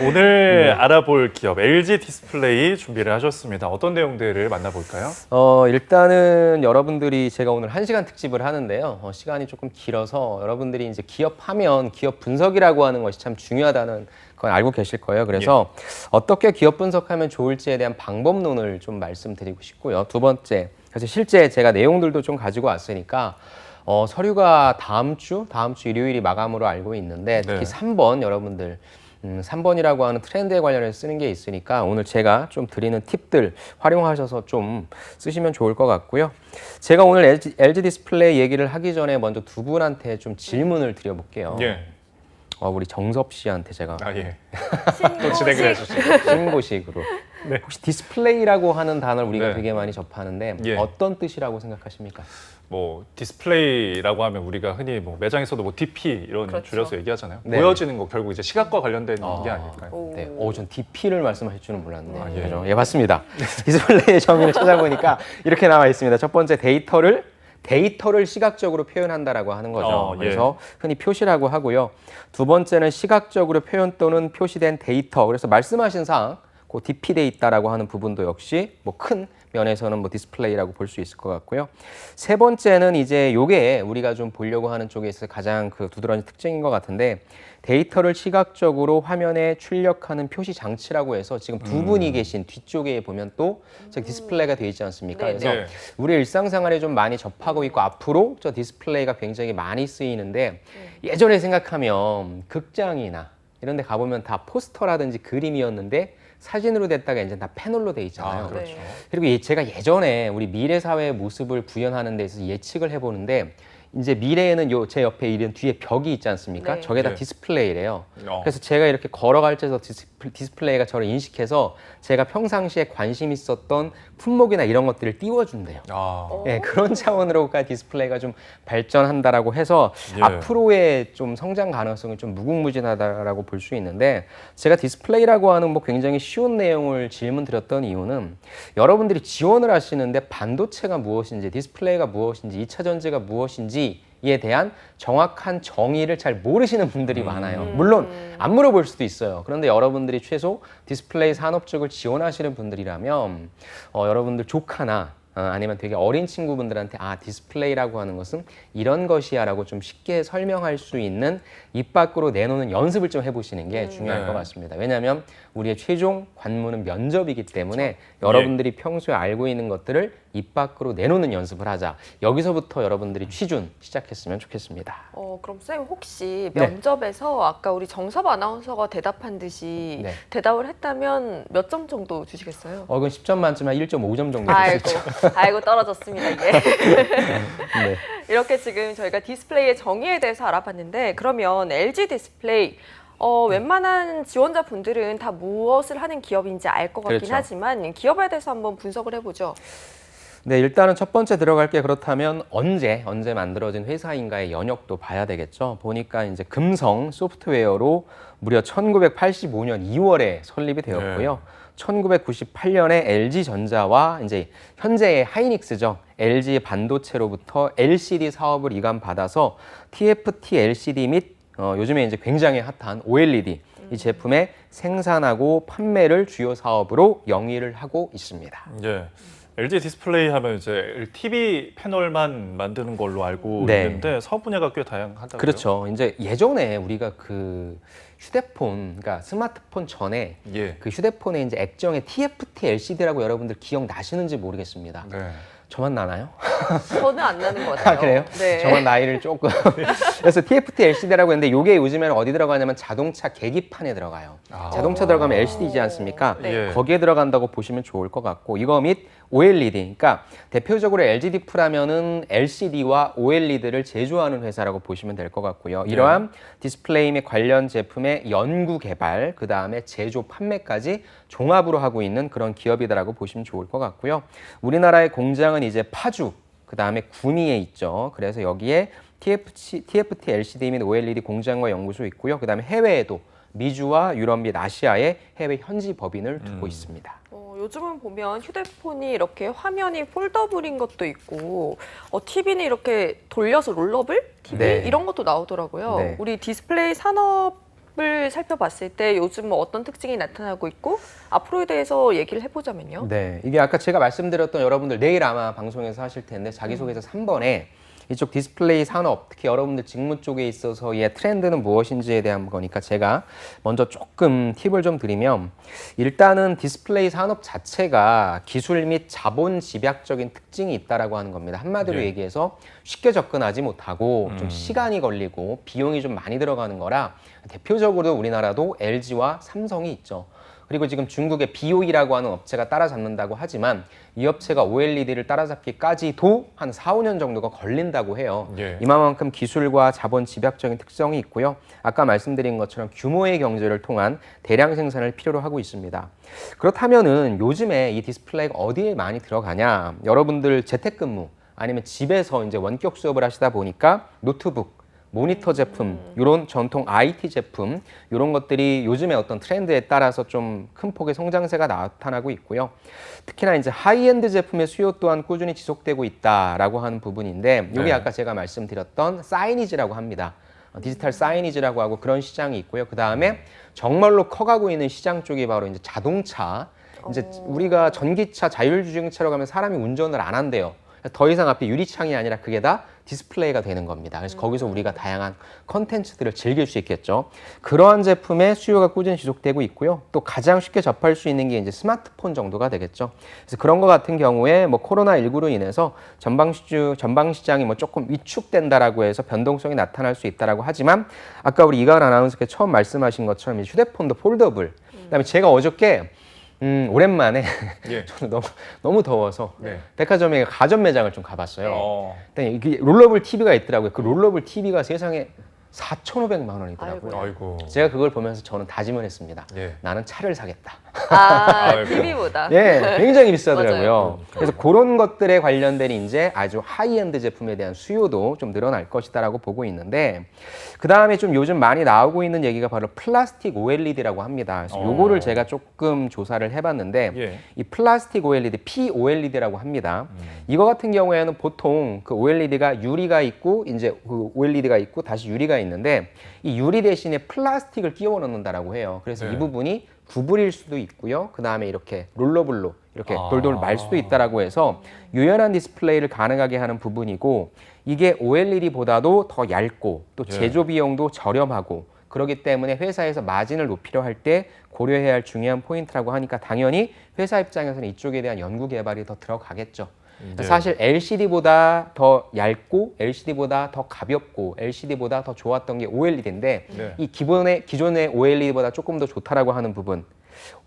오늘 알아볼 기업 LG 디스플레이 준비를 하셨습니다. 어떤 내용들을 만나볼까요? 어, 일단은 여러분들이 제가 오늘 한시간 특집을 하는데요. 어, 시간이 조금 길어서 여러분들이 이제 기업하면 기업 분석이라고 하는 것이 참 중요하다는 건 알고 계실 거예요. 그래서 어떻게 기업 분석하면 좋을지에 대한 방법론을 좀 말씀드리고 싶고요. 두 번째, 그래서 실제 제가 내용들도 좀 가지고 왔으니까 어, 서류가 다음 주, 다음 주 일요일이 마감으로 알고 있는데 특히 네. 3번 여러분들 음, 3번이라고 하는 트렌드에 관련해서 쓰는 게 있으니까 오늘 제가 좀 드리는 팁들 활용하셔서 좀 쓰시면 좋을 것 같고요. 제가 오늘 LG, LG 디스플레이 얘기를 하기 전에 먼저 두 분한테 좀 질문을 드려볼게요. 예. 어, 우리 정섭 씨한테 제가 아 예. 또 진행을 해주시죠. 신고식으로 네. 혹시 디스플레이라고 하는 단어를 우리가 네. 되게 많이 접하는데 예. 어떤 뜻이라고 생각하십니까? 뭐 디스플레이라고 하면 우리가 흔히 뭐 매장에서도 뭐 DP 이런 그렇죠. 줄여서 얘기하잖아요. 네. 보여지는 거 결국 이제 시각과 관련된 아. 게 아닐까요? 오. 네, 오, 전 DP를 말씀하실 줄은 몰랐네. 아, 예. 그죠? 예, 맞습니다. 디스플레이의 정의를 찾아보니까 이렇게 나와 있습니다. 첫 번째 데이터를 데이터를 시각적으로 표현한다라고 하는 거죠. 어, 예. 그래서 흔히 표시라고 하고요. 두 번째는 시각적으로 표현 또는 표시된 데이터. 그래서 말씀하신 사항, 그 DP돼 있다라고 하는 부분도 역시 뭐큰 면에서는 뭐 디스플레이라고 볼 수 있을 것 같고요. 세 번째는 이제 요게 우리가 좀 보려고 하는 쪽에 있어 가장 그 두드러진 특징인 것 같은데 데이터를 시각적으로 화면에 출력하는 표시 장치라고 해서 지금 두 분이 계신 뒤쪽에 보면 또 저기 디스플레이가 되어 있지 않습니까? 네, 그래서 네. 우리 일상생활에 좀 많이 접하고 있고 앞으로 저 디스플레이가 굉장히 많이 쓰이는데 예전에 생각하면 극장이나 이런 데 가보면 다 포스터라든지 그림이었는데 사진으로 됐다가 이제 다 패널로 돼 있잖아요. 아, 그렇죠. 네. 그리고 예- 제가 예전에 우리 미래 사회의 모습을 구현하는 데 있어서 예측을 해보는데 이제 미래에는 요 제 옆에 이런 뒤에 벽이 있지 않습니까? 네. 저게 다 네. 디스플레이래요. 어. 그래서 제가 이렇게 걸어갈 때도 디스플- 디스플레 이가 저를 인식해서 제가 평상시에 관심 있었던 품목이나 이런 것들을 띄워준대요. 아, 어. 예, 그런 차원으로가 디스플레이가 좀 발전한다라고 해서 예. 앞으로의 좀 성장 가능성이 좀 무궁무진하다라고 볼 수 있는데 제가 디스플레이라고 하는 뭐 굉장히 쉬운 내용을 질문 드렸던 이유는 여러분들이 지원을 하시는데 반도체가 무엇인지 디스플레이가 무엇인지 이차 전지가 무엇인지 에 대한 정확한 정의를 잘 모르시는 분들이 많아요. 물론 안 물어볼 수도 있어요. 그런데 여러분들이 최소 디스플레이 산업 쪽을 지원하시는 분들이라면 어, 여러분들 조카나 어, 아니면 되게 어린 친구분들한테 아 디스플레이라고 하는 것은 이런 것이야라고 좀 쉽게 설명할 수 있는 입 밖으로 내놓는 연습을 좀 해보시는 게 중요할 네. 것 같습니다. 왜냐하면 우리의 최종 관문은 면접이기 때문에 여러분들이 평소에 알고 있는 것들을 입 밖으로 내놓는 연습을 하자. 여기서부터 여러분들이 취준 시작했으면 좋겠습니다. 어, 그럼 쌤 혹시 네. 면접에서 아까 우리 정섭 아나운서가 대답한 듯이 네. 대답을 했다면 몇 점 정도 주시겠어요? 어, 이건 10점 만점에 1.5점 정도 됐죠. 아이고 떨어졌습니다 이게. 네. 이렇게 지금 저희가 디스플레이의 정의에 대해서 알아봤는데 그러면 LG 디스플레이 어, 웬만한 지원자 분들은 다 무엇을 하는 기업인지 알 것 같긴 그렇죠. 하지만 기업에 대해서 한번 분석을 해보죠. 네, 일단은 첫 번째 들어갈 게 그렇다면 언제 언제 만들어진 회사인가의 연역도 봐야 되겠죠. 보니까 이제 금성 소프트웨어로 무려 1985년 2월에 설립이 되었고요. 1998년에 LG 전자와 이제 현재의 하이닉스죠. LG 반도체로부터 LCD 사업을 이관받아서 TFT LCD 및 어, 요즘에 이제 굉장히 핫한 OLED 이 제품의 생산하고 판매를 주요 사업으로 영위를 하고 있습니다. 예. LG 디스플레이 하면 이제 TV 패널만 만드는 걸로 알고 네. 있는데 사업 분야가 꽤 다양하다고요. 그렇죠. 이제 예전에 우리가 그 휴대폰, 그러니까 스마트폰 전에 예. 그 휴대폰에 이제 액정에 TFT LCD라고 여러분들 기억 나시는지 모르겠습니다. 네. 저만 나나요? 저는 안 나는 것 같아요. 아, 그래요? 네. 저만 나이를 조금. 그래서 TFT LCD라고 했는데 이게 요즘에는 어디 들어가냐면 자동차 계기판에 들어가요. 아. 자동차 들어가면 LCD이지 않습니까? 네. 예. 거기에 들어간다고 보시면 좋을 것 같고 이거 및 OLED 그러니까 대표적으로 LG 디프라면은 LCD와 OLED를 제조하는 회사라고 보시면 될 것 같고요. 이러한 디스플레이 및 관련 제품의 연구 개발 그 다음에 제조 판매까지 종합으로 하고 있는 그런 기업이다라고 보시면 좋을 것 같고요. 우리나라의 공장은 이제 파주 그 다음에 구미에 있죠. 그래서 여기에 TFT, TFT LCD 및 OLED 공장과 연구소 있고요. 그 다음에 해외에도 미주와 유럽 및 아시아에 해외 현지 법인을 두고 있습니다. 어, 요즘은 보면 휴대폰이 이렇게 화면이 폴더블인 것도 있고 어, TV는 이렇게 돌려서 롤러블 TV 네. 이런 것도 나오더라고요. 네. 우리 디스플레이 산업 을 살펴봤을 때 요즘 뭐 어떤 특징이 나타나고 있고 앞으로에 대해서 얘기를 해보자면요. 네, 이게 아까 제가 말씀드렸던 여러분들 내일 아마 방송에서 하실 텐데 자기소개서 3번에 이쪽 디스플레이 산업, 특히 여러분들 직무 쪽에 있어서의 트렌드는 무엇인지에 대한 거니까 제가 먼저 조금 팁을 좀 드리면 일단은 디스플레이 산업 자체가 기술 및 자본 집약적인 특징이 있다라고 하는 겁니다. 한마디로 예. 얘기해서 쉽게 접근하지 못하고 좀 시간이 걸리고 비용이 좀 많이 들어가는 거라 대표적으로 우리나라도 LG와 삼성이 있죠. 그리고 지금 중국의 BOE라고 하는 업체가 따라잡는다고 하지만 이 업체가 OLED를 따라잡기까지도 한 4, 5년 정도가 걸린다고 해요. 예. 이만큼 기술과 자본 집약적인 특성이 있고요. 아까 말씀드린 것처럼 규모의 경제를 통한 대량 생산을 필요로 하고 있습니다. 그렇다면은 요즘에 이 디스플레이가 어디에 많이 들어가냐? 여러분들 재택근무 아니면 집에서 이제 원격 수업을 하시다 보니까 노트북 모니터 제품, 이런 전통 IT 제품, 이런 것들이 요즘의 어떤 트렌드에 따라서 좀 큰 폭의 성장세가 나타나고 있고요. 특히나 이제 하이엔드 제품의 수요 또한 꾸준히 지속되고 있다라고 하는 부분인데, 이게 네. 아까 제가 말씀드렸던 사이니지라고 합니다. 어, 디지털 사이니지라고 하고 그런 시장이 있고요. 그 다음에 정말로 커가고 있는 시장 쪽이 바로 이제 자동차. 이제 우리가 전기차, 자율주행차로 가면 사람이 운전을 안 한대요. 더 이상 앞에 유리창이 아니라 그게 다 디스플레이가 되는 겁니다. 그래서 거기서 우리가 다양한 컨텐츠들을 즐길 수 있겠죠. 그러한 제품의 수요가 꾸준히 지속되고 있고요. 또 가장 쉽게 접할 수 있는 게 이제 스마트폰 정도가 되겠죠. 그래서 그런 것 같은 경우에 뭐 코로나 19로 인해서 전방 시주 전방 시장이 뭐 조금 위축된다라고 해서 변동성이 나타날 수 있다라고 하지만 아까 우리 이가은 아나운서께 처음 말씀하신 것처럼 이 휴대폰도 폴더블. 그다음에 제가 어저께 음, 오랜만에 예. 저는 너무 너무 더워서 네. 백화점에 가전 매장을 좀 가봤어요. 어. 근데 이게 롤러블 TV가 있더라고요. 그 롤러블 TV가 세상에 4,500만 원이더라고요. 아이고. 제가 그걸 보면서 저는 다짐을 했습니다. 예. 나는 차를 사겠다. 아, 아이고. TV보다. 예, 굉장히 비싸더라고요. 그래서 그런 것들에 관련된 이제 아주 하이엔드 제품에 대한 수요도 좀 늘어날 것이다라고 보고 있는데 그 다음에 좀 요즘 많이 나오고 있는 얘기가 바로 플라스틱 OLED라고 합니다. 그래서 어. 요거를 제가 조금 조사를 해봤는데 예. 이 플라스틱 OLED, POLED라고 합니다. 음. 이거 같은 경우에는 보통 그 OLED가 유리가 있고 이제 그 OLED가 있고 다시 유리가 있는데 이 유리 대신에 플라스틱을 끼워 넣는다라고 해요. 그래서 네. 이 부분이 구부릴 수도 있고요. 그 다음에 이렇게 롤러블로 이렇게 아. 돌돌 말 수도 있다라고 해서 유연한 디스플레이를 가능하게 하는 부분이고 이게 OLED보다도 더 얇고 또 예. 제조 비용도 저렴하고 그렇기 때문에 회사에서 마진을 높이려 할 때 고려해야 할 중요한 포인트라고 하니까 당연히 회사 입장에서는 이쪽에 대한 연구 개발이 더 들어가겠죠. 네. 사실 LCD보다 더 얇고 LCD보다 더 가볍고 LCD보다 더 좋았던 게 OLED인데 네. 이 기본의 기존의 OLED보다 조금 더 좋다라고 하는 부분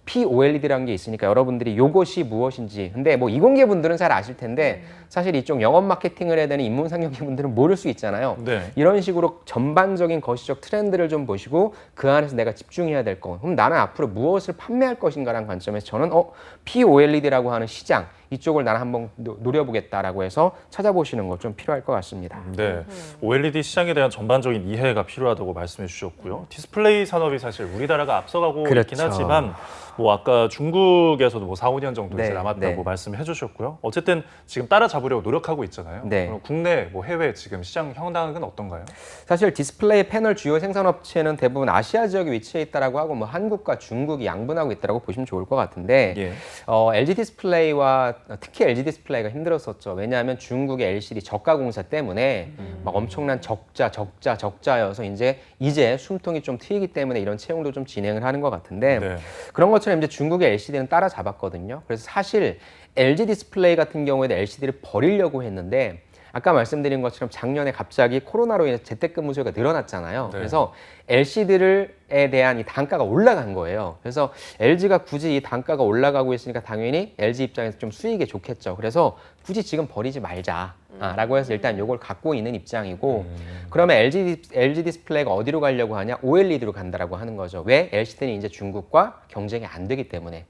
POLED라는 게 있으니까 여러분들이 이것이 무엇인지 근데 뭐 이공계 분들은 잘 아실 텐데 사실 이쪽 영업 마케팅을 해야 되는 인문 상경계 분들은 모를 수 있잖아요. 네. 이런 식으로 전반적인 거시적 트렌드를 좀 보시고 그 안에서 내가 집중해야 될 거. 그럼 나는 앞으로 무엇을 판매할 것인가라는 관점에서 저는 어 POLED라고 하는 시장 이쪽을 나는 한번 노- 노려보겠다라고 해서 찾아보시는 거좀 필요할 것 같습니다. 네. OLED 시장에 대한 전반적인 이해가 필요하다고 말씀해 주셨고요. 디스플레이 산업이 사실 우리나라가 앞서가고 있긴 그렇죠. 하지만 뭐 아까 중국에서도 뭐 4, 5년 정도 이제 네, 남았다고 네. 말씀해 주셨고요. 어쨌든 지금 따라잡 으려고 노력하고 있잖아요. 네. 그럼 국내 뭐 해외 지금 시장 형당은 어떤가요? 사실 디스플레이 패널 주요 생산업체는 대부분 아시아 지역에 위치해 있다라고 하고 뭐 한국과 중국이 양분하고 있다라고 보시면 좋을 것 같은데 예. 어, LG 디스플레이와 특히 LG 디스플레이가 힘들었었죠. 왜냐하면 중국의 LCD 저가 공사 때문에 막 엄청난 적자, 적자, 적자여서 이제 이제 숨통이 좀 트이기 때문에 이런 채용도 좀 진행을 하는 것 같은데 네. 그런 것처럼 이제 중국의 LCD는 따라잡았거든요. 그래서 사실 LG 디스플레이 같은 경우에는 LCD를 버리려고 했는데 아까 말씀드린 것처럼 작년에 갑자기 코로나로 인해서 재택근무 수요가 늘어났잖아요. 네. 그래서 LCD를에 대한 이 단가가 올라간 거예요. 그래서 LG가 굳이 이 단가가 올라가고 있으니까 당연히 LG 입장에서 좀 수익이 좋겠죠. 그래서 굳이 지금 버리지 말자라고 해서 일단 이걸 갖고 있는 입장이고 그러면 LG, 디- LG 디스플레이가 어디로 가려고 하냐? OLED로 간다라고 하는 거죠. 왜? LCD는 이제 중국과 경쟁이 안 되기 때문에.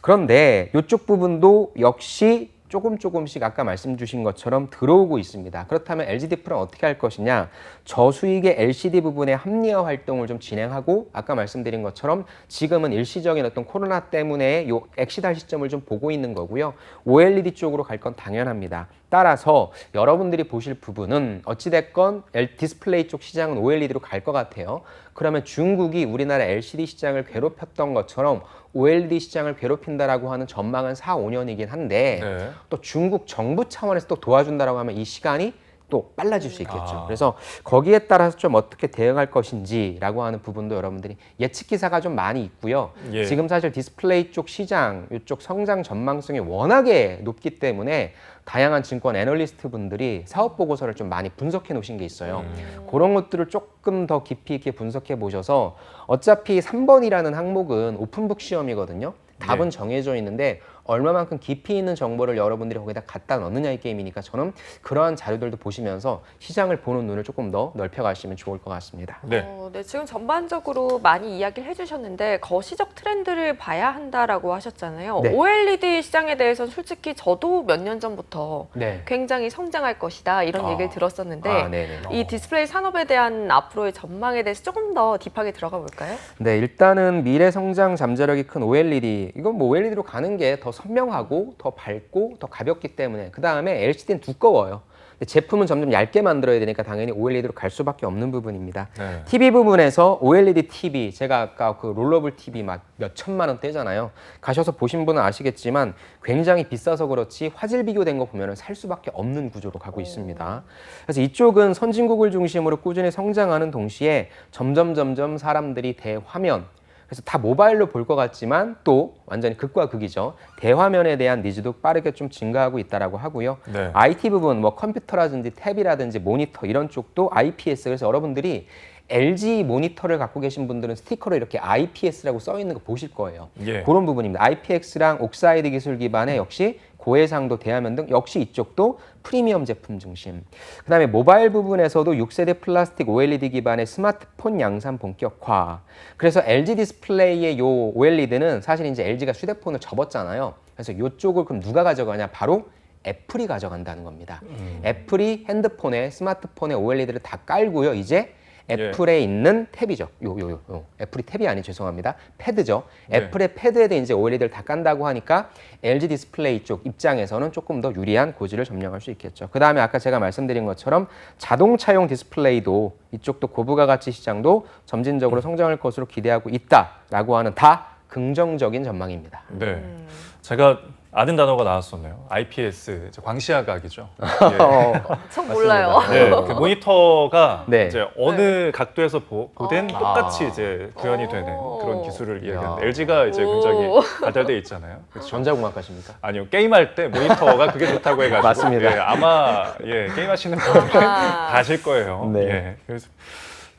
그런데 이쪽 부분도 역시 조금 조금씩 아까 말씀 주신 것처럼 들어오고 있습니다. 그렇다면 LG 디플은 어떻게 할 것이냐? 저수익의 LCD 부분의 합리화 활동을 좀 진행하고 아까 말씀드린 것처럼 지금은 일시적인 어떤 코로나 때문에 요 엑시달 시점을 좀 보고 있는 거고요. OLED 쪽으로 갈 건 당연합니다. 따라서 여러분들이 보실 부분은 어찌됐건 디스플레이 쪽 시장은 OLED로 갈 것 같아요. 그러면 중국이 우리나라 LCD 시장을 괴롭혔던 것처럼 OLED 시장을 괴롭힌다라고 하는 전망은 4, 5년이긴 한데 네. 또 중국 정부 차원에서 또 도와준다라고 하면 이 시간이 또 빨라질 수 있겠죠. 아. 그래서 거기에 따라서 좀 어떻게 대응할 것인지라고 하는 부분도 여러분들이 예측 기사가 좀 많이 있고요. 예. 지금 사실 디스플레이 쪽 시장 이쪽 성장 전망성이 워낙에 높기 때문에 다양한 증권 애널리스트 분들이 사업 보고서를 좀 많이 분석해 놓으신 게 있어요. 음. 그런 것들을 조금 더 깊이 있게 분석해 보셔서 어차피 3번이라는 항목은 오픈북 시험이거든요. 답은 네. 정해져 있는데 얼마만큼 깊이 있는 정보를 여러분들이 거기다 갖다 넣느냐의 게임이니까 저는 그러한 자료들도 보시면서 시장을 보는 눈을 조금 더 넓혀가시면 좋을 것 같습니다. 네. 어, 네, 지금 전반적으로 많이 이야기를 해주셨는데 거시적 트렌드를 봐야 한다라고 하셨잖아요. 네. OLED 시장에 대해서는 솔직히 저도 몇 년 전부터 네. 굉장히 성장할 것이다 이런 아. 얘기를 들었었는데 아. 이 디스플레이 산업에 대한 앞으로의 전망에 대해서 조금 더 딥하게 들어가 볼까요? 네, 일단은 미래 성장 잠재력이 큰 OLED. 이건 뭐 OLED로 가는 게더 선명하고 더 밝고 더 가볍기 때문에 그 다음에 LCD는 두꺼워요. 제품은 점점 얇게 만들어야 되니까 당연히 OLED로 갈 수밖에 없는 부분입니다. 네. TV 부분에서 OLED TV 제가 아까 그 롤러블 TV 막 몇 천만 원대잖아요. 가셔서 보신 분은 아시겠지만 굉장히 비싸서 그렇지 화질 비교된 거 보면은 살 수밖에 없는 구조로 가고 있습니다. 그래서 이쪽은 선진국을 중심으로 꾸준히 성장하는 동시에 점점 점점 사람들이 대화면 그래서 다 모바일로 볼 것 같지만 또 완전히 극과 극이죠. 대화면에 대한 니즈도 빠르게 좀 증가하고 있다라고 하고요. 네. IT 부분 뭐 컴퓨터라든지 탭이라든지 모니터 이런 쪽도 IPS 그래서 여러분들이 LG 모니터를 갖고 계신 분들은 스티커로 이렇게 IPS라고 써 있는 거 보실 거예요. 예. 그런 부분입니다. IPX랑 옥사이드 기술 기반의 역시 고해상도 대화면 등 역시 이쪽도 프리미엄 제품 중심. 그다음에 모바일 부분에서도 6세대 플라스틱 OLED 기반의 스마트폰 양산 본격화. 그래서 LG 디스플레이의 요 OLED는 사실 이제 LG가 휴대폰을 접었잖아요. 그래서 이쪽을 그럼 누가 가져가냐? 바로 애플이 가져간다는 겁니다. 애플이 핸드폰에 스마트폰에 OLED를 다 깔고요. 이제 애플에 있는 탭이죠. 요, 요, 요, 요. 애플이 탭이 아니 죄송합니다. 패드죠. 네. 애플의 패드에 이제 OLED를 다 깐다고 하니까 LG 디스플레이 쪽 입장에서는 조금 더 유리한 고지를 점령할 수 있겠죠. 그 다음에 아까 제가 말씀드린 것처럼 자동차용 디스플레이도 이쪽도 고부가 가치 시장도 점진적으로 성장할 것으로 기대하고 있다라고 하는 다 긍정적인 전망입니다. 네. 음. 제가 아는 단어가 나왔었네요. IPS, 이제 광시야각이죠. 어, 전 몰라요. 예. 네, 그 모니터가 네. 이제 어느 각도에서 보, 보된 어. 똑같이 아. 이제 구현이 되는 오. 그런 기술을 야. 이야기하는데 LG가 이제 오. 굉장히 발달돼 있잖아요. 그렇죠? 전자공학과십니까? 아니요 게임할 때 모니터가 그게 좋다고 해가지고 맞습니다. 예, 아마 예 게임하시는 아. 다 아실 거예요. 네. 예, 그래서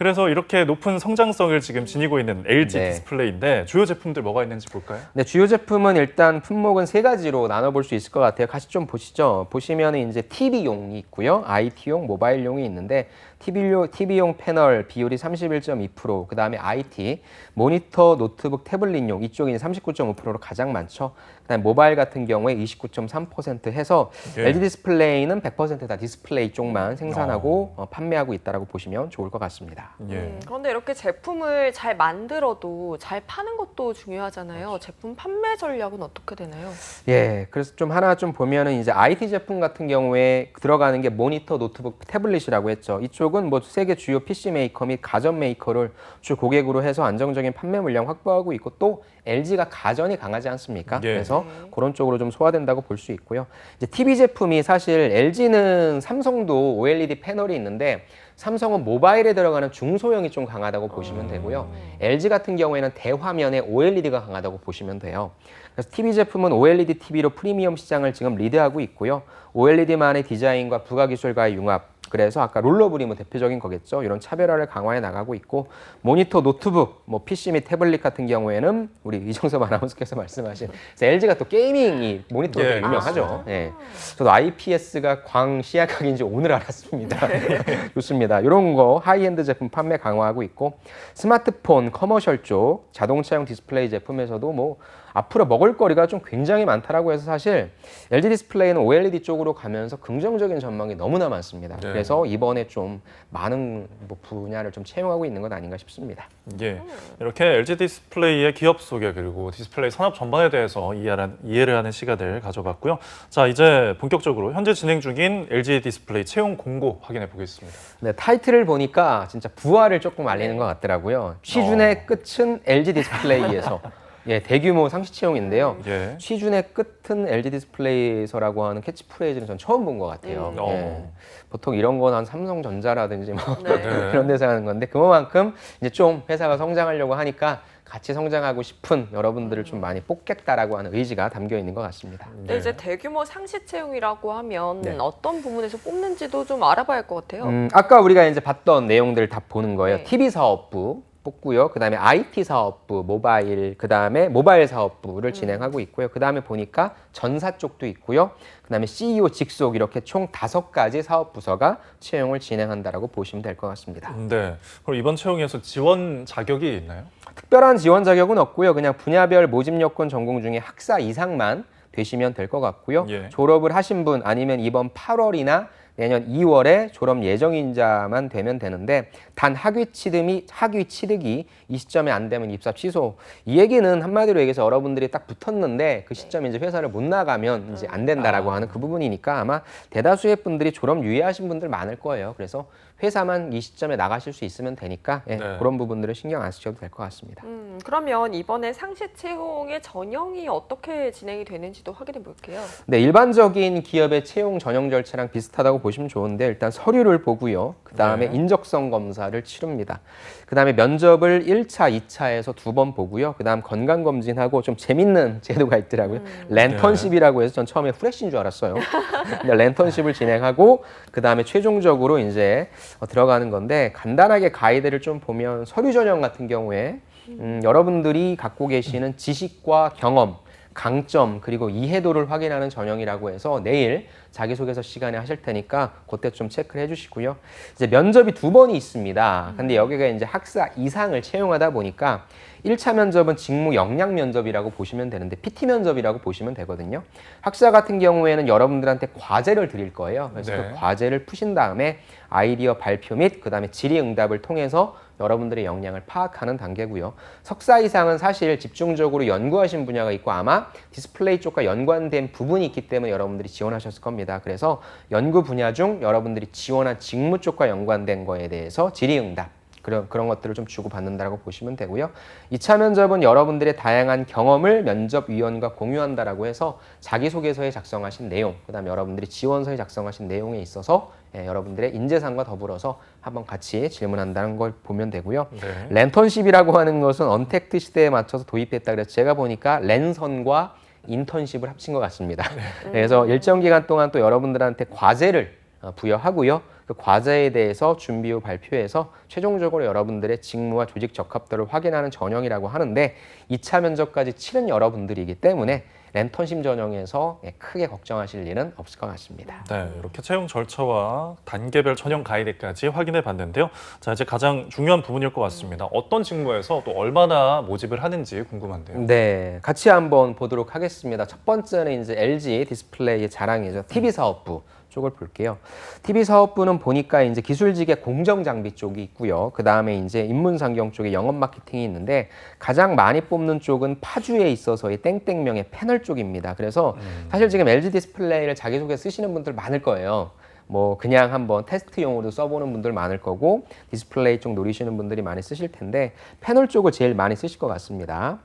그래서 이렇게 높은 성장성을 지금 지니고 있는 LG 네. 디스플레이인데 주요 제품들 뭐가 있는지 볼까요? 네, 주요 제품은 일단 품목은 세 가지로 나눠볼 수 있을 것 같아요. 같이 좀 보시죠. 보시면 이제 TV용이 있고요. IT용, 모바일용이 있는데 TV용, TV용 패널 비율이 31.2%, 그 다음에 IT, 모니터, 노트북, 태블릿용 이쪽이 39.5%로 가장 많죠. 그 다음에 모바일 같은 경우에 29.3% 해서 예. LG 디스플레이는 100%다 디스플레이 쪽만 생산하고 어, 판매하고 있다라고 보시면 좋을 것 같습니다. 예. 음, 그런데 이렇게 제품을 잘 만들어도 잘 파는 것도 중요하잖아요. 제품 판매 전략은 어떻게 되나요? 예, 그래서 좀 하나 좀 보면은 이제 IT 제품 같은 경우에 들어가는 게 모니터, 노트북, 태블릿이라고 했죠. 이쪽 은 뭐 세계 주요 PC 메이커 및 가전 메이커를 주 고객으로 해서 안정적인 판매 물량 확보하고 있고 또 LG가 가전이 강하지 않습니까? 예. 그래서 네. 그런 쪽으로 좀 소화된다고 볼 수 있고요. 이제 TV 제품이 사실 LG는 삼성도 OLED 패널이 있는데 삼성은 모바일에 들어가는 중소형이 좀 강하다고 보시면 되고요. LG 같은 경우에는 대화면에 OLED가 강하다고 보시면 돼요. 그래서 TV 제품은 OLED TV로 프리미엄 시장을 지금 리드하고 있고요. OLED만의 디자인과 부가 기술과의 융합. 그래서 아까 롤러블이 뭐 대표적인 거겠죠. 이런 차별화를 강화해 나가고 있고 모니터, 노트북, 뭐 PC 및 태블릿 같은 경우에는 우리 이정섭 아나운서께서 말씀하신 LG가 또 게이밍이 모니터로 예, 유명하죠. 예. 저도 IPS가 광시약각인지 오늘 알았습니다. 좋습니다. 이런 거 하이엔드 제품 판매 강화하고 있고 스마트폰 커머셜 쪽 자동차용 디스플레이 제품에서도 뭐 앞으로 먹을 거리가 좀 굉장히 많다라고 해서 사실 LG 디스플레이는 OLED 쪽으로 가면서 긍정적인 전망이 너무나 많습니다. 네. 그래서 이번에 좀 많은 뭐 분야를 좀 채용하고 있는 것 아닌가 싶습니다. 예, 이렇게 LG 디스플레이의 기업 소개 그리고 디스플레이 산업 전반에 대해서 이해하는, 이해를 하는 시간을 가져봤고요. 자, 이제 본격적으로 현재 진행 중인 LG 디스플레이 채용 공고 확인해 보겠습니다. 네, 타이틀을 보니까 진짜 부활을 조금 알리는 것 같더라고요. 취준의 끝은 LG 디스플레이에서 예, 대규모 상시 채용인데요. 예. 취준의 끝은 LG 디스플레이에서라고 하는 캐치프레이즈는 전 처음 본 것 같아요. 음. 예. 어. 보통 이런 건 한 삼성전자라든지 뭐 네. 네. 그런 데서 하는 건데 그만큼 이제 좀 회사가 성장하려고 하니까 같이 성장하고 싶은 여러분들을 좀 많이 뽑겠다라고 하는 의지가 담겨 있는 것 같습니다. 근데 이제 대규모 상시 채용이라고 하면 네. 어떤 부분에서 뽑는지도 좀 알아봐야 할 것 같아요. 음, 아까 우리가 이제 봤던 내용들 다 보는 거예요. 네. TV 사업부 뽑고요. 그 다음에 IT 사업부, 모바일, 그 다음에 모바일 사업부를 음. 진행하고 있고요. 그 다음에 보니까 전사 쪽도 있고요. 그 다음에 CEO 직속 이렇게 총 다섯 가지 사업 부서가 채용을 진행한다라고 보시면 될 것 같습니다. 네. 그럼 이번 채용에서 지원 자격이 있나요? 특별한 지원 자격은 없고요. 그냥 분야별 모집 여건 전공 중에 학사 이상만 되시면 될 것 같고요. 예. 졸업을 하신 분 아니면 이번 8월이나 내년 2월에 졸업 예정인자만 되면 되는데 단 학위 취득이 학위 취득이 이 시점에 안 되면 입사 취소. 이 얘기는 한마디로 얘기해서 여러분들이 딱 붙었는데 그 시점에 이제 회사를 못 나가면 이제 안 된다라고 하는 그 부분이니까 아마 대다수의 분들이 졸업 유예하신 분들 많을 거예요. 그래서 회사만 이 시점에 나가실 수 있으면 되니까 예, 네. 그런 부분들을 신경 안 쓰셔도 될 것 같습니다. 음, 그러면 이번에 상시 채용의 전형이 어떻게 진행이 되는지도 확인해 볼게요. 네, 일반적인 기업의 채용 전형 절차랑 비슷하다고 보시면 좋은데 일단 서류를 보고요. 그 다음에 네. 인적성 검사를 치릅니다. 그 다음에 면접을 1차, 2차에서 두 번 보고요. 그 다음 건강 검진하고 좀 재밌는 제도가 있더라고요. 랜턴십이라고 해서 전 처음에 후레쉬인 줄 알았어요. 랜턴십을 진행하고 그 다음에 최종적으로 이제 어, 들어가는 건데 간단하게 가이드를 좀 보면 서류 전형 같은 경우에 음, 여러분들이 갖고 계시는 지식과 경험 강점 그리고 이해도를 확인하는 전형이라고 해서 내일 자기소개서 시간에 하실 테니까 그때 좀 체크를 해주시고요. 이제 면접이 두 번이 있습니다. 근데 여기가 이제 학사 이상을 채용하다 보니까 1차 면접은 직무 역량 면접이라고 보시면 되는데 PT 면접이라고 보시면 되거든요. 학사 같은 경우에는 여러분들한테 과제를 드릴 거예요. 그래서 네. 그 과제를 푸신 다음에 아이디어 발표 및 그다음에 질의응답을 통해서 여러분들의 역량을 파악하는 단계고요. 석사 이상은 사실 집중적으로 연구하신 분야가 있고 아마 디스플레이 쪽과 연관된 부분이 있기 때문에 여러분들이 지원하셨을 겁니다. 그래서 연구 분야 중 여러분들이 지원한 직무 쪽과 연관된 거에 대해서 질의응답 그런 그런 것들을 좀 주고 받는다라고 보시면 되고요. 2차 면접은 여러분들의 다양한 경험을 면접위원과 공유한다라고 해서 자기소개서에 작성하신 내용, 그 다음에 여러분들이 지원서에 작성하신 내용에 있어서 예, 여러분들의 인재상과 더불어서 한번 같이 질문한다는 걸 보면 되고요. 네. 랜턴십이라고 하는 것은 언택트 시대에 맞춰서 도입했다 그래서 제가 보니까 랜선과 인턴십을 합친 것 같습니다. 그래서 일정 기간 동안 또 여러분들한테 과제를 어, 부여하고요. 그 과제에 대해서 준비 후 발표해서 최종적으로 여러분들의 직무와 조직 적합도를 확인하는 전형이라고 하는데 2차 면접까지 치른 여러분들이기 때문에 랜턴십 전형에서 예, 크게 걱정하실 일은 없을 것 같습니다. 네, 이렇게 채용 절차와 단계별 전형 가이드까지 확인해 봤는데요. 자, 이제 가장 중요한 부분일 것 같습니다. 어떤 직무에서 또 얼마나 모집을 하는지 궁금한데요. 네, 같이 한번 보도록 하겠습니다. 첫 번째는 이제 LG 디스플레이의 자랑이죠. TV 사업부 쪽을 볼게요. TV 사업부는 보니까 이제 기술직의 공정 장비 쪽이 있고요. 그 다음에 이제 인문상경 쪽에 영업 마케팅이 있는데 가장 많이 뽑는 쪽은 파주에 있어서의 땡땡명의 패널 쪽입니다. 그래서 사실 지금 LG 디스플레이를 자기소개 쓰시는 분들 많을 거예요. 뭐 그냥 한번 테스트용으로 써보는 분들 많을 거고 디스플레이 쪽 노리시는 분들이 많이 쓰실 텐데 패널 쪽을 제일 많이 쓰실 것 같습니다.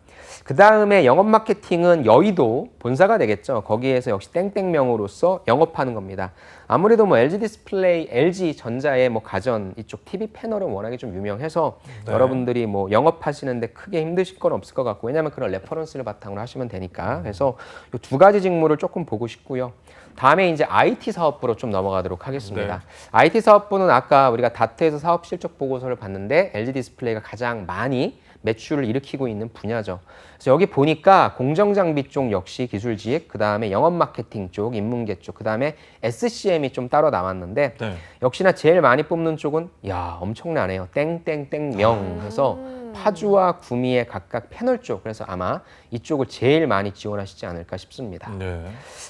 그 다음에 영업 마케팅은 여의도 본사가 되겠죠. 거기에서 역시 땡땡명으로서 영업하는 겁니다. 아무래도 뭐 LG 디스플레이, LG 전자의 뭐 가전 이쪽 TV 패널은 워낙에 좀 유명해서 네. 여러분들이 뭐 영업하시는데 크게 힘드실 건 없을 것 같고 왜냐하면 그런 레퍼런스를 바탕으로 하시면 되니까 그래서 이두 가지 직무를 조금 보고 싶고요. 다음에 이제 IT 사업부로 좀 넘어가도록 하겠습니다. 네. IT 사업부는 아까 우리가 다트에서 사업 실적 보고서를 봤는데 LG 디스플레이가 가장 많이 매출을 일으키고 있는 분야죠. 그래서 여기 보니까 공정장비 쪽 역시 기술지획, 그 다음에 영업 마케팅 쪽, 인문계 쪽, 그 다음에 SCM이 좀 따로 나왔는데 네. 역시나 제일 많이 뽑는 쪽은 야 엄청나네요. 땡땡땡명 해서 파주와 구미의 각각 패널 쪽 그래서 아마 이쪽을 제일 많이 지원하시지 않을까 싶습니다. 네.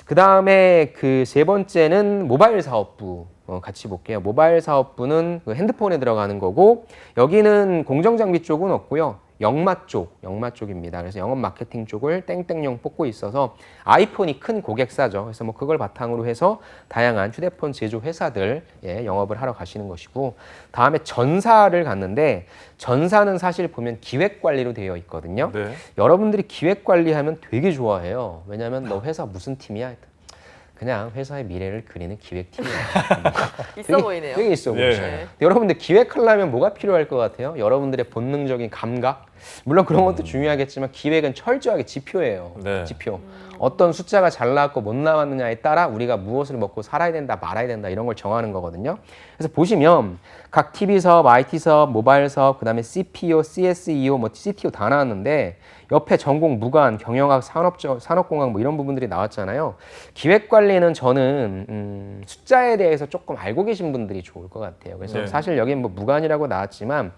그 다음에 그 세 번째는 모바일 사업부 어, 같이 볼게요. 모바일 사업부는 그 핸드폰에 들어가는 거고 여기는 공정장비 쪽은 없고요. 영마 쪽, 영마 쪽입니다. 그래서 영업 마케팅 쪽을 땡땡용 뽑고 있어서 아이폰이 큰 고객사죠. 그래서 뭐 그걸 바탕으로 해서 다양한 휴대폰 제조 회사들 예, 영업을 하러 가시는 것이고 다음에 전사를 갔는데 전사는 사실 보면 기획 관리로 되어 있거든요. 네. 여러분들이 기획 관리하면 되게 좋아해요. 왜냐하면 너 회사 무슨 팀이야? 그냥 회사의 미래를 그리는 기획팀이야. 있어 보이네요. 되게 있어 예. 보이죠. 근데 여러분들 기획하려면 뭐가 필요할 것 같아요? 여러분들의 본능적인 감각? 물론 그런 것도 중요하겠지만 기획은 철저하게 지표예요. 네. 지표. 어떤 숫자가 잘 나왔고 못 나왔느냐에 따라 우리가 무엇을 먹고 살아야 된다 말아야 된다 이런 걸 정하는 거거든요. 그래서 보시면 각 TV 사업, IT 사업, 모바일 사업, 그다음에 CPO, CSEO, 뭐 CTO 다 나왔는데 옆에 전공 무관, 경영학, 산업적, 산업공학 뭐 이런 부분들이 나왔잖아요. 기획 관리는 저는 음, 숫자에 대해서 조금 알고 계신 분들이 좋을 것 같아요. 그래서 네. 사실 여기는 뭐 무관이라고 나왔지만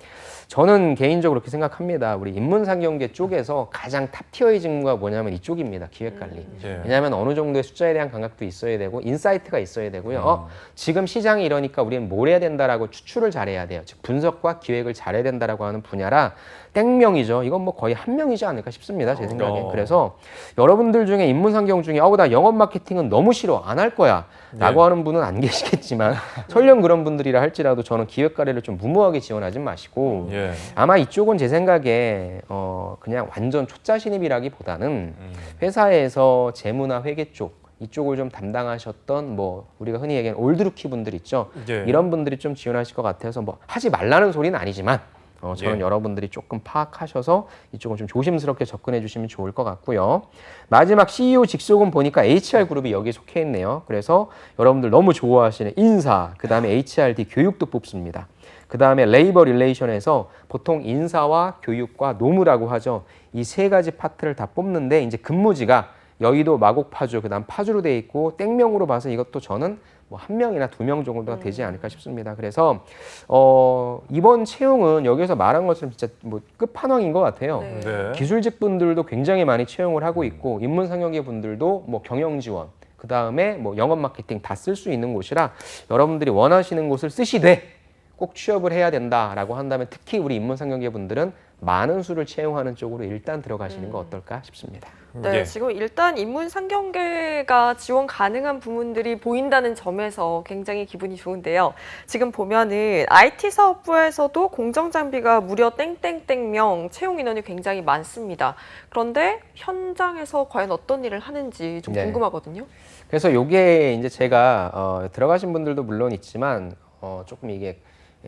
저는 개인적으로 그렇게 생각합니다. 우리 인문상경계 쪽에서 가장 탑티어의 직무가 뭐냐면 이쪽입니다. 기획관리. 예. 왜냐하면 어느 정도의 숫자에 대한 감각도 있어야 되고 인사이트가 있어야 되고요. 어, 지금 시장이 이러니까 우리는 뭘 해야 된다라고 추출을 잘해야 돼요. 즉 분석과 기획을 잘해야 된다라고 하는 분야라 땡명이죠. 이건 뭐 거의 한 명이지 않을까 싶습니다. 제 생각에. 어. 그래서 여러분들 중에 인문상경 중에 어우 나 영업 마케팅은 너무 싫어 안 할 거야 라고 하는 분은 안 계시겠지만 설령 그런 분들이라 할지라도 저는 기획 과리를 좀 무모하게 지원하지 마시고 예. 아마 이쪽은 제 생각에 어 그냥 완전 초짜 신입이라기보다는 음. 회사에서 재무나 회계 쪽 이쪽을 좀 담당하셨던 뭐 우리가 흔히 얘기하는 올드루키 분들 있죠. 예. 이런 분들이 좀 지원하실 것 같아서 뭐 하지 말라는 소리는 아니지만 어, 저는 예. 여러분들이 조금 파악하셔서 이쪽은 좀 조심스럽게 접근해 주시면 좋을 것 같고요. 마지막 CEO 직속은 보니까 HR 그룹이 여기에 속해 있네요. 그래서 여러분들 너무 좋아하시는 인사, 그 다음에 HRD 교육도 뽑습니다. 그 다음에 레이버 릴레이션에서 보통 인사와 교육과 노무라고 하죠. 이 세 가지 파트를 다 뽑는데 이제 근무지가 여의도 마곡 파주 그다음 파주로 돼 있고 땡명으로 봐서 이것도 저는 뭐 한 명이나 두 명 정도가 되지 않을까 싶습니다. 그래서 어 이번 채용은 여기서 말한 것처럼 진짜 뭐 끝판왕인 것 같아요. 네. 네. 기술직 분들도 굉장히 많이 채용을 하고 있고 인문 상경계 분들도 뭐 경영 지원 그 다음에 뭐 영업 마케팅 다 쓸 수 있는 곳이라 여러분들이 원하시는 곳을 쓰시되 꼭 취업을 해야 된다라고 한다면 특히 우리 인문 상경계 분들은 많은 수를 채용하는 쪽으로 일단 들어가시는 거 어떨까 싶습니다. 네, 예. 지금 일단 인문 상경계가 지원 가능한 부문들이 보인다는 점에서 굉장히 기분이 좋은데요. 지금 보면은 IT 사업부에서도 공정 장비가 무려 땡땡땡명 채용 인원이 굉장히 많습니다. 그런데 현장에서 과연 어떤 일을 하는지 좀 네. 궁금하거든요. 그래서 요게 이제 제가 어, 들어가신 분들도 물론 있지만 어, 조금 이게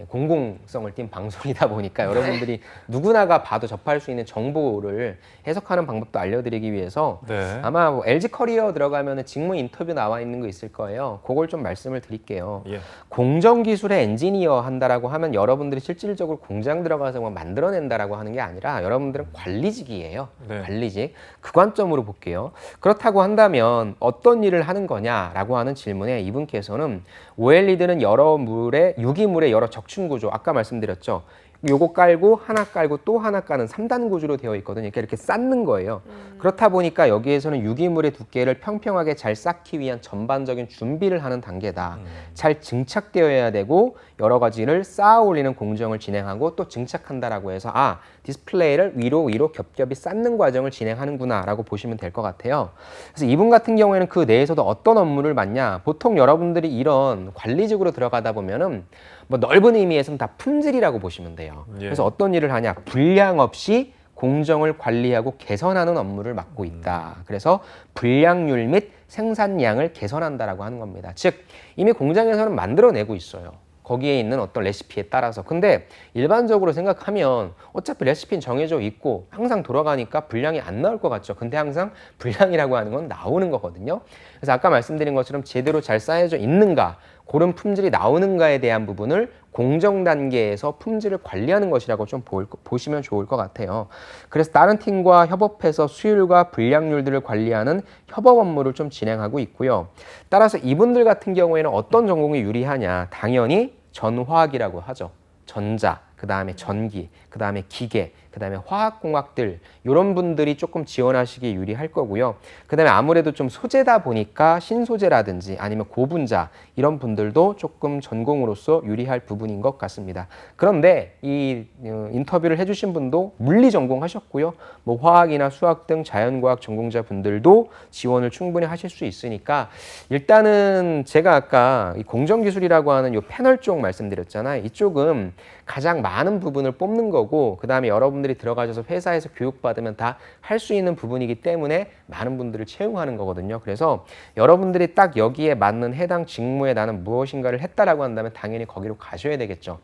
공공성을 띈 방송이다 보니까 여러분들이 누구나가 봐도 접할 수 있는 정보를 해석하는 방법도 알려드리기 위해서 네. 아마 뭐 LG 커리어 들어가면 직무 인터뷰 나와 있는 거 있을 거예요. 그걸 좀 말씀을 드릴게요. 예. 공정 기술의 엔지니어 한다라고 하면 여러분들이 실질적으로 공장 들어가서 뭐 만들어낸다라고 하는 게 아니라 여러분들은 관리직이에요. 네. 관리직. 그 관점으로 볼게요. 그렇다고 한다면 어떤 일을 하는 거냐라고 하는 질문에 이분께서는 OLED는 여러 물의 유기물의 여러 적층 구조 아까 말씀드렸죠. 요거 깔고 하나 깔고 또 하나 까는 3단 구조로 되어 있거든요. 이렇게 이렇게 쌓는 거예요. 그렇다 보니까 여기에서는 유기물의 두께를 평평하게 잘 쌓기 위한 전반적인 준비를 하는 단계다. 잘 증착되어야 되고 여러 가지를 쌓아 올리는 공정을 진행하고 또 증착한다라고 해서 아 디스플레이를 위로 위로 겹겹이 쌓는 과정을 진행하는구나라고 보시면 될 것 같아요. 그래서 이분 같은 경우에는 그 내에서도 어떤 업무를 맡냐? 보통 여러분들이 이런 관리직으로 들어가다 보면은 뭐 넓은 의미에서는 다 품질이라고 보시면 돼요. 예. 그래서 어떤 일을 하냐? 불량 없이 공정을 관리하고 개선하는 업무를 맡고 있다. 그래서 불량률 및 생산량을 개선한다라고 하는 겁니다. 즉 이미 공장에서는 만들어내고 있어요. 거기에 있는 어떤 레시피에 따라서. 근데 일반적으로 생각하면 어차피 레시피는 정해져 있고 항상 돌아가니까 분량이 안 나올 것 같죠. 근데 항상 분량이라고 하는 건 나오는 거거든요. 그래서 아까 말씀드린 것처럼 제대로 잘 쌓여져 있는가, 그런 품질이 나오는가에 대한 부분을 공정 단계에서 품질을 관리하는 것이라고 좀 볼- 보시면 좋을 것 같아요. 그래서 다른 팀과 협업해서 수율과 불량률들을 관리하는 협업 업무를 좀 진행하고 있고요. 따라서 이분들 같은 경우에는 어떤 전공이 유리하냐? 당연히 전화학이라고 하죠. 전자, 그 다음에 전기, 그 다음에 기계, 그다음에 화학공학들 이런 분들이 조금 지원하시기 유리할 거고요. 그다음에 아무래도 좀 소재다 보니까 신소재라든지 아니면 고분자 이런 분들도 조금 전공으로서 유리할 부분인 것 같습니다. 그런데 이 어, 인터뷰를 해주신 분도 물리 전공하셨고요. 뭐 화학이나 수학 등 자연과학 전공자 분들도 지원을 충분히 하실 수 있으니까 일단은 제가 아까 이 공정기술이라고 하는 이 패널 쪽 말씀드렸잖아요. 이쪽은 가장 많은 부분을 뽑는 거고 그 다음에 여러분 들이 들어가셔서 회사에서 교육받으면 다 할 수 있는 부분이기 때문에 많은 분들을 채용하는 거거든요. 그래서 여러분들이 딱 여기에 맞는 해당 직무에 나는 무엇인가를 했다라고 한다면 당연히 거기로 가셔야 되겠죠.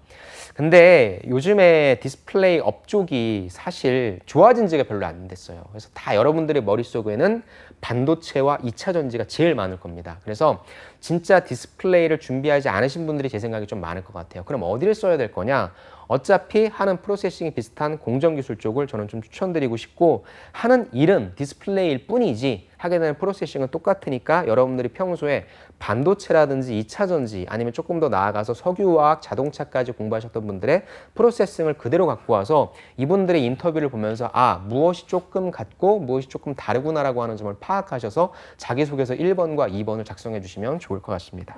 근데 요즘에 디스플레이 업쪽이 사실 좋아진 지가 별로 안 됐어요. 그래서 다 여러분들의 머릿속에는 반도체와 2차 전지가 제일 많을 겁니다. 그래서 진짜 디스플레이를 준비하지 않으신 분들이 제 생각에 좀 많을 것 같아요. 그럼 어디를 써야 될 거냐? 어차피 하는 프로세싱이 비슷한 공정 기술 쪽을 저는 좀 추천드리고 싶고 하는 일은 디스플레이일 뿐이지 하게 되는 프로세싱은 똑같으니까 여러분들이 평소에 반도체라든지 2차 전지 아니면 조금 더 나아가서 석유화학, 자동차까지 공부하셨던 분들의 프로세싱을 그대로 갖고 와서 이분들의 인터뷰를 보면서 아 무엇이 조금 같고 무엇이 조금 다르구나라고 하는 점을 파악하셔서 자기소개서 1번과 2번을 작성해 주시면 좋을 것 같습니다.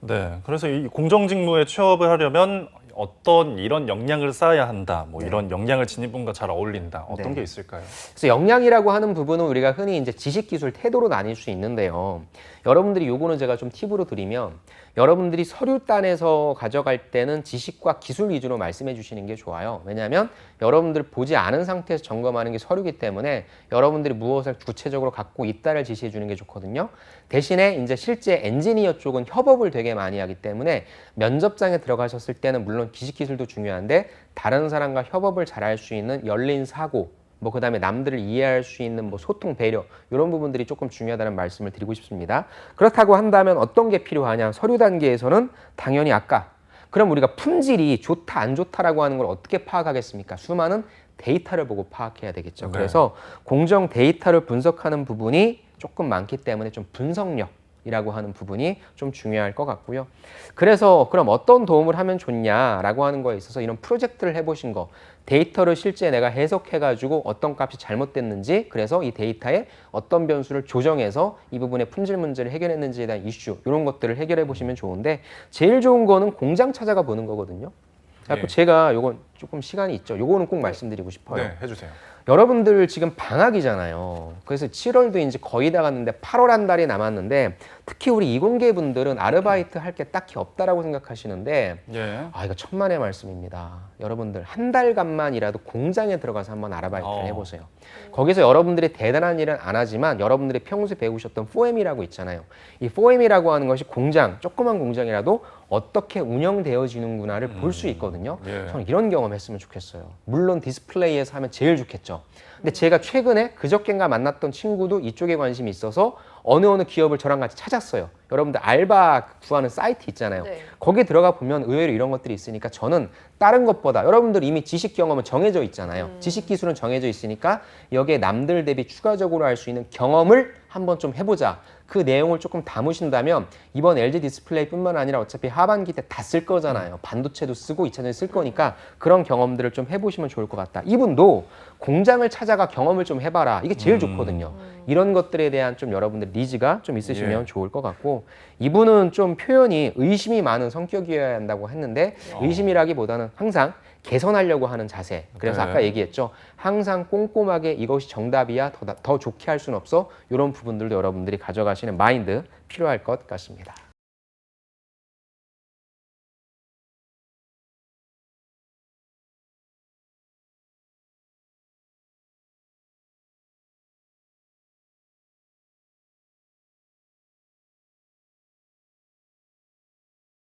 네, 그래서 이 공정 직무에 취업을 하려면 어떤 이런 역량을 쌓아야 한다, 뭐 이런 역량을 지닌 분과 잘 어울린다, 어떤 네. 게 있을까요? 그래서 역량이라고 하는 부분은 우리가 흔히 이제 지식, 기술, 태도로 나뉠 수 있는데요. 여러분들이 요거는 제가 좀 팁으로 드리면 여러분들이 서류단에서 가져갈 때는 지식과 기술 위주로 말씀해 주시는 게 좋아요. 왜냐하면 여러분들 보지 않은 상태에서 점검하는 게 서류기 때문에 여러분들이 무엇을 구체적으로 갖고 있다를 지시해 주는 게 좋거든요. 대신에 이제 실제 엔지니어 쪽은 협업을 되게 많이 하기 때문에 면접장에 들어가셨을 때는 물론 지식 기술도 중요한데 다른 사람과 협업을 잘 할 수 있는 열린 사고 뭐 그다음에 남들을 이해할 수 있는 뭐 소통 배려 이런 부분들이 조금 중요하다는 말씀을 드리고 싶습니다. 그렇다고 한다면 어떤 게 필요하냐? 서류 단계에서는 당연히 아까 그럼 우리가 품질이 좋다 안 좋다라고 하는 걸 어떻게 파악하겠습니까? 수많은 데이터를 보고 파악해야 되겠죠. 네. 그래서 공정 데이터를 분석하는 부분이 조금 많기 때문에 좀 분석력 이라고 하는 부분이 좀 중요할 것 같고요. 그래서 그럼 어떤 도움을 하면 좋냐라고 하는 거에 있어서 이런 프로젝트를 해보신 거 데이터를 실제 내가 해석해가지고 어떤 값이 잘못됐는지 그래서 이 데이터에 어떤 변수를 조정해서 이 부분의 품질 문제를 해결했는지에 대한 이슈 이런 것들을 해결해 보시면 좋은데 제일 좋은 거는 공장 찾아가 보는 거거든요. 예. 제가 요건 조금 시간이 있죠. 요거는 꼭 말씀드리고 싶어요. 네, 해주세요. 여러분들 지금 방학이잖아요. 그래서 7월도 이제 거의 다 갔는데 8월 한 달이 남았는데 특히 우리 이공계 분들은 아르바이트 할 게 딱히 없다라고 생각하시는데 예. 아 이거 천만의 말씀입니다. 여러분들 한 달간만이라도 공장에 들어가서 한번 아르바이트를 어. 해보세요. 거기서 여러분들이 대단한 일은 안 하지만 여러분들이 평소에 배우셨던 4M이라고 있잖아요. 이 4M이라고 하는 것이 공장, 조그만 공장이라도 어떻게 운영되어지는구나를 볼 수 있거든요. 예. 저는 이런 경험했으면 좋겠어요. 물론 디스플레이에서 하면 제일 좋겠죠. 근데 제가 최근에 그저께인가 만났던 친구도 이쪽에 관심이 있어서 어느 어느 기업을 저랑 같이 찾았어요. 여러분들 알바 구하는 사이트 있잖아요. 네. 거기에 들어가 보면 의외로 이런 것들이 있으니까 저는 다른 것보다 여러분들 이미 지식 경험은 정해져 있잖아요. 지식 기술은 정해져 있으니까 여기에 남들 대비 추가적으로 할 수 있는 경험을 한번 좀 해보자. 그 내용을 조금 담으신다면 이번 LG 디스플레이뿐만 아니라 어차피 하반기 때 다 쓸 거잖아요. 반도체도 쓰고 2차전지 쓸 거니까 그런 경험들을 좀 해보시면 좋을 것 같다. 이분도 공장을 찾아가 경험을 좀 해봐라. 이게 제일 음. 좋거든요. 이런 것들에 대한 좀 여러분들 니즈가 좀 있으시면 예. 좋을 것 같고 이분은 좀 표현이 의심이 많은 성격이어야 한다고 했는데 어. 의심이라기보다는 항상 개선하려고 하는 자세. 그래서 네. 아까 얘기했죠. 항상 꼼꼼하게 이것이 정답이야 더, 나- 더 좋게 할 수는 없어. 이런 부분들도 여러분들이 가져가시는 마인드 필요할 것 같습니다.